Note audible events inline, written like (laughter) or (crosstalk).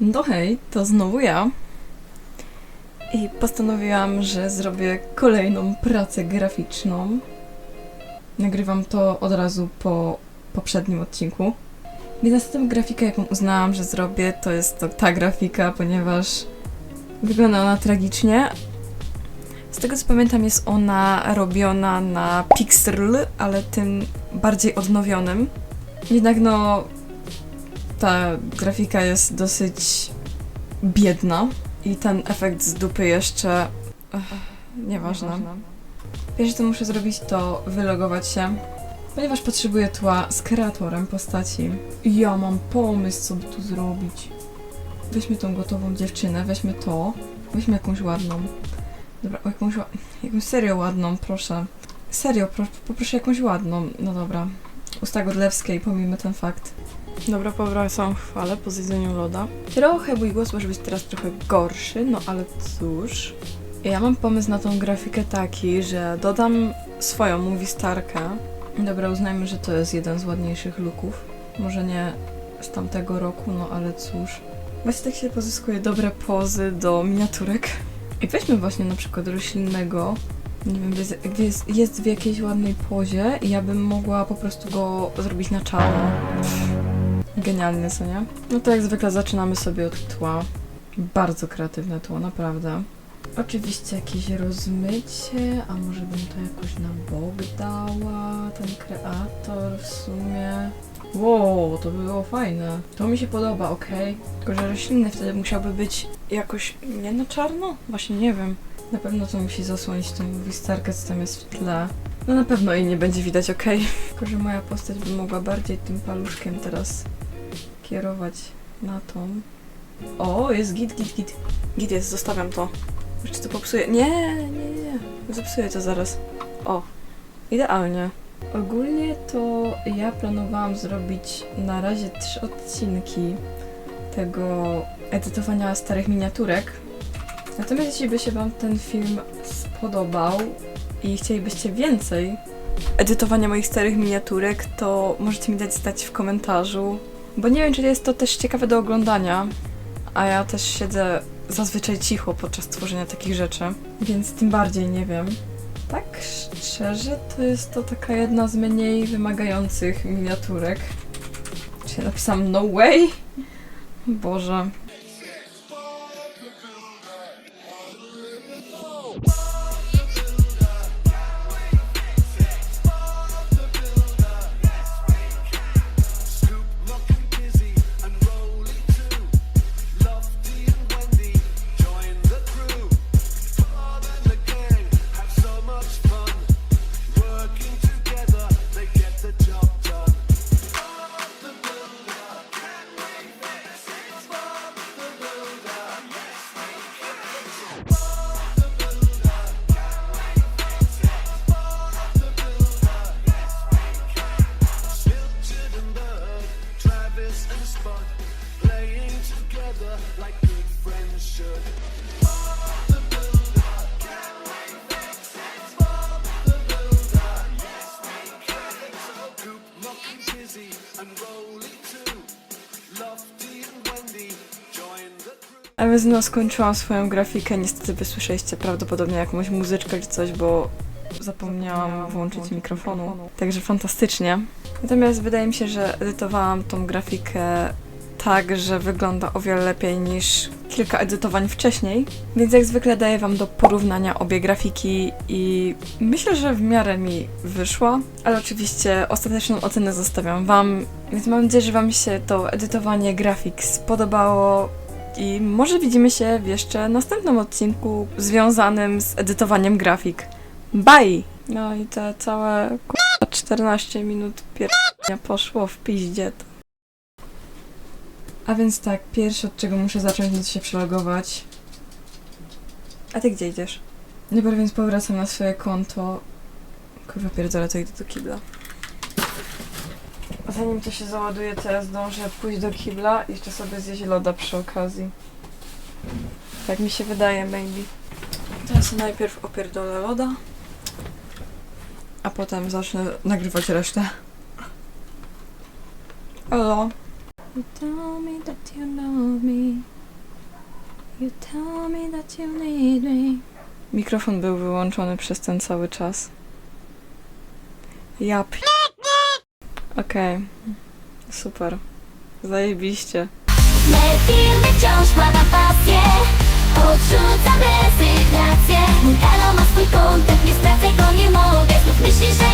No hej, to znowu ja. I postanowiłam, że zrobię kolejną pracę graficzną. Nagrywam to od razu po poprzednim odcinku. Więc następną grafikę, jaką uznałam, że zrobię, to jest to ta grafika, ponieważ wygląda ona tragicznie. Z tego co pamiętam, jest ona robiona na Pixel, ale tym bardziej odnowionym. Jednak no, ta grafika jest dosyć biedna i ten efekt z dupy jeszcze. Ech, nieważne. Pierwsze co muszę zrobić to wylogować się, ponieważ potrzebuję tła z kreatorem postaci. I ja mam pomysł, co by tu zrobić. Weźmy tą gotową dziewczynę, weźmy to, weźmy jakąś ładną. Dobra, o, jakąś, ła- jakąś serio ładną, proszę. Serio, pro, poproszę jakąś ładną. No dobra. Usta Godlewskiej, pomijmy ten fakt. Dobra, powracam chwalę po zjedzeniu loda. Trochę mój głos może być teraz trochę gorszy, no ale cóż. Ja mam pomysł na tą grafikę taki, że dodam swoją movie starkę. Dobra, uznajmy, że to jest jeden z ładniejszych looków. Może nie z tamtego roku, no ale cóż. Właśnie tak się pozyskuje dobre pozy do miniaturek. I weźmy właśnie na przykład roślinnego. Nie wiem, jest, jest, jest w jakiejś ładnej pozie i ja bym mogła po prostu go zrobić na czarno. Genialnie, co nie? No to jak zwykle zaczynamy sobie od tła. Bardzo kreatywne tło, naprawdę. Oczywiście jakieś rozmycie, a może bym to jakoś na bok dała, ten kreator w sumie. Wow, to by było fajne. To mi się podoba, okej. Tylko, że rośliny wtedy musiałby być jakoś nie na czarno? Właśnie nie wiem. Na pewno to musi zasłonić tą wisterkę, co tam jest w tle. No na pewno jej nie będzie widać, okej. (laughs) Tylko, że moja postać by mogła bardziej tym paluszkiem teraz kierować na tą. O, jest git, git, git. Git jest, zostawiam to. Jeszcze to popsuję. Nie, nie, nie. Zepsuję to zaraz. O, idealnie. Ogólnie to ja planowałam zrobić na razie trzy odcinki tego edytowania starych miniaturek. Natomiast jeśli by się Wam ten film spodobał i chcielibyście więcej edytowania moich starych miniaturek, to możecie mi dać znać w komentarzu, bo nie wiem, czy jest to też ciekawe do oglądania, a ja też siedzę zazwyczaj cicho podczas tworzenia takich rzeczy, więc tym bardziej nie wiem. Tak szczerze, to jest to taka jedna z mniej wymagających miniaturek. Czy napisałam no way? Boże. A więc no, skończyłam swoją grafikę. Niestety wysłyszeliście prawdopodobnie jakąś muzyczkę czy coś, bo zapomniałam włączyć mikrofonu. Także fantastycznie. Natomiast wydaje mi się, że edytowałam tą grafikę tak, że wygląda o wiele lepiej niż kilka edytowań wcześniej. Więc jak zwykle daję Wam do porównania obie grafiki i myślę, że w miarę mi wyszła, ale oczywiście ostateczną ocenę zostawiam Wam. Więc mam nadzieję, że Wam się to edytowanie grafik spodobało. I może widzimy się w jeszcze następnym odcinku związanym z edytowaniem grafik. Bye! No i te całe k***a, 14 minut pierdolenia poszło w piździe. A więc tak, pierwsze od czego muszę zacząć, to się przelogować. A ty gdzie idziesz? Dobra, więc powracam na swoje konto. Kurwa pierdolę, to idę do kibla. Zanim to się załaduje, to ja zdążę pójść do kibla i jeszcze sobie zjeść loda przy okazji. Tak mi się wydaje, maybe. Teraz najpierw opierdolę loda, a potem zacznę nagrywać resztę. Elo. You tell me that you love me. You tell me that you need me. Mikrofon był wyłączony przez ten cały czas. Ja p... Okej. Super. Zajebiście. Me firmy wciąż wkłada pasję Odrzucam rezygnację Mój elo ma swój kontent Nie stracę go, nie mogę myślisz, że